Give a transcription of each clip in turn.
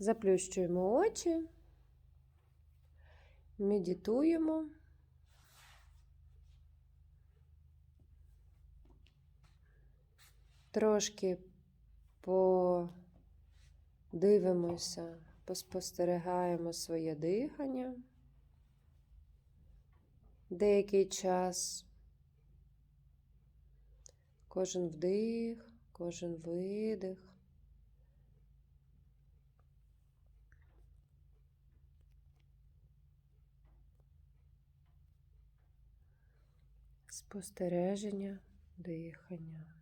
Заплющуємо очі, медитуємо. Трошки подивимося, поспостерігаємо своє дихання. Деякий час кожен вдих, кожен видих. Спостереження дихання.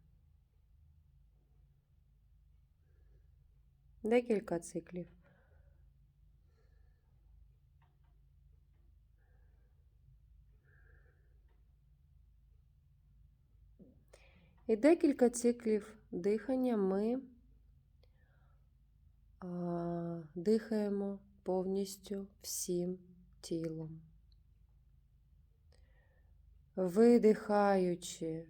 Декілька циклів. І декілька циклів дихання ми дихаємо повністю всім тілом. Видихаючи,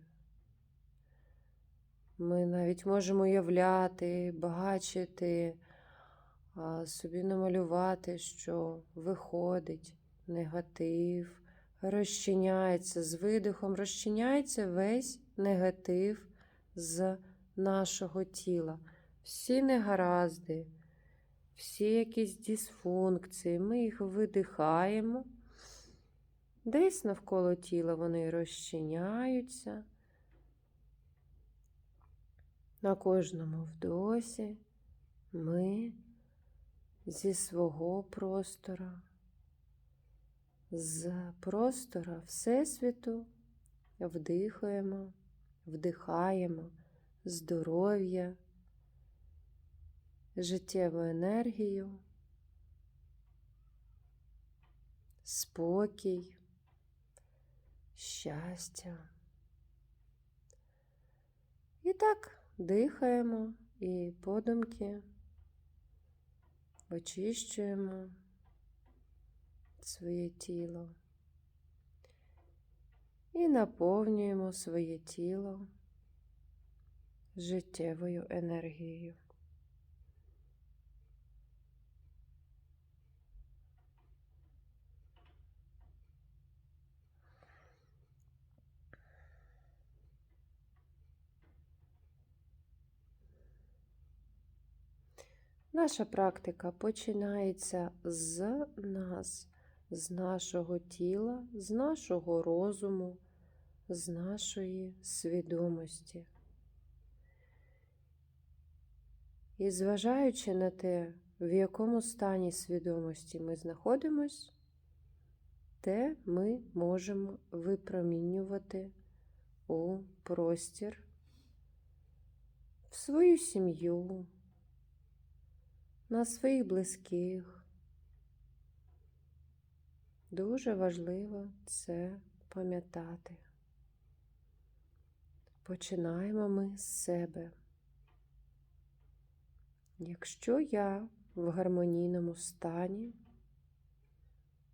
ми навіть можемо уявляти, бачити, а, собі намалювати, що виходить негатив, розчиняється з видихом, розчиняється весь негатив з нашого тіла. Всі негаразди, всі якісь дисфункції, ми їх видихаємо. Десь навколо тіла вони розчиняються. На кожному вдосі ми зі свого простора, з простора Всесвіту вдихаємо, вдихаємо здоров'я, життєву енергію, спокій, щастя. І так дихаємо і подумки очищуємо своє тіло і наповнюємо своє тіло життєвою енергією. Наша практика починається з нас, з нашого тіла, з нашого розуму, з нашої свідомості. І зважаючи на те, в якому стані свідомості ми знаходимось, те ми можемо випромінювати у простір, в свою сім'ю, на своїх близьких. Дуже важливо це пам'ятати. Починаємо ми з себе. Якщо я в гармонійному стані,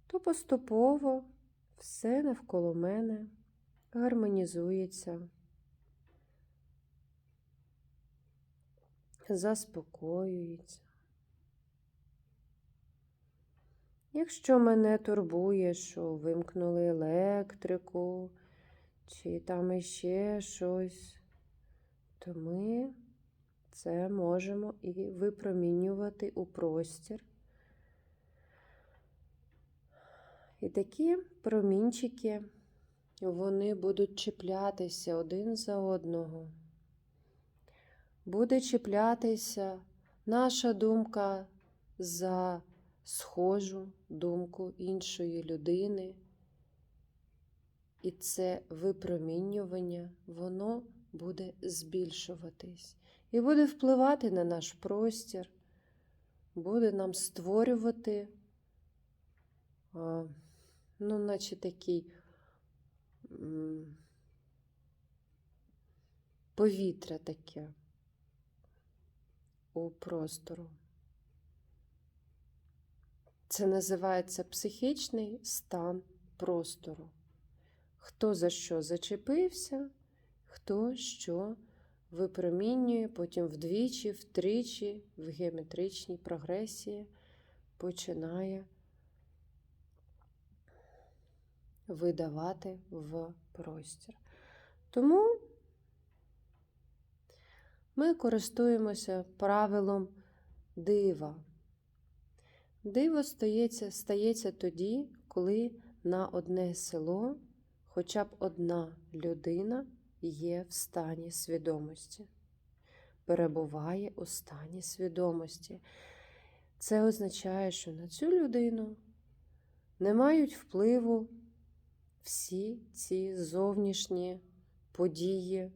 то поступово все навколо мене гармонізується, заспокоюється. Якщо мене турбує, що вимкнули електрику, чи там іще щось, то ми це можемо і випромінювати у простір. І такі промінчики, вони будуть чіплятися один за одного. Буде чіплятися наша думка за схожу думку іншої людини. І це випромінювання, воно буде збільшуватись і буде впливати на наш простір, буде нам створювати, ну, наче такий повітря таке у простору. Це називається психічний стан простору. Хто за що зачепився, хто що випромінює, потім вдвічі, втричі, в геометричній прогресії починає видавати в простір. Тому ми користуємося правилом дива. Диво стається, стається тоді, коли на одне село хоча б одна людина є в стані свідомості, перебуває у стані свідомості. Це означає, що на цю людину не мають впливу всі ці зовнішні події,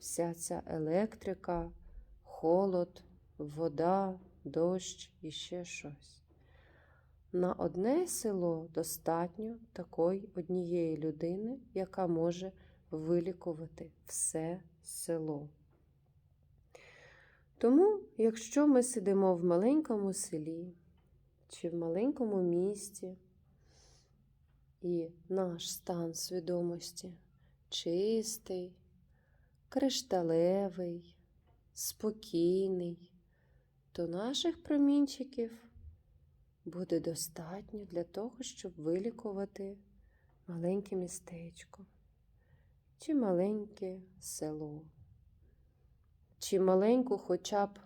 вся ця електрика, холод, вода, дощ і ще щось. На одне село достатньо такої однієї людини, яка може вилікувати все село. Тому, якщо ми сидимо в маленькому селі чи в маленькому місті, і наш стан свідомості чистий, кришталевий, спокійний, то наших промінчиків буде достатньо для того, щоб вилікувати маленьке містечко, чи маленьке село, чи маленьку хоча б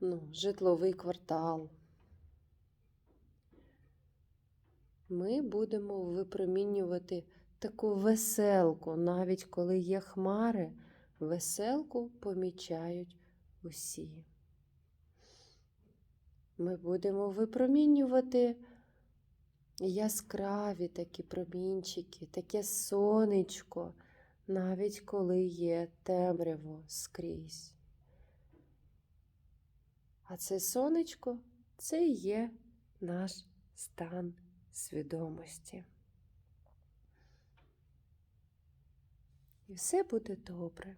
ну, житловий квартал. Ми будемо випромінювати таку веселку, навіть коли є хмари, веселку помічають усі. Ми будемо випромінювати яскраві такі промінчики, таке сонечко, навіть коли є темряво скрізь. А це сонечко це і є наш стан свідомості. І все буде добре.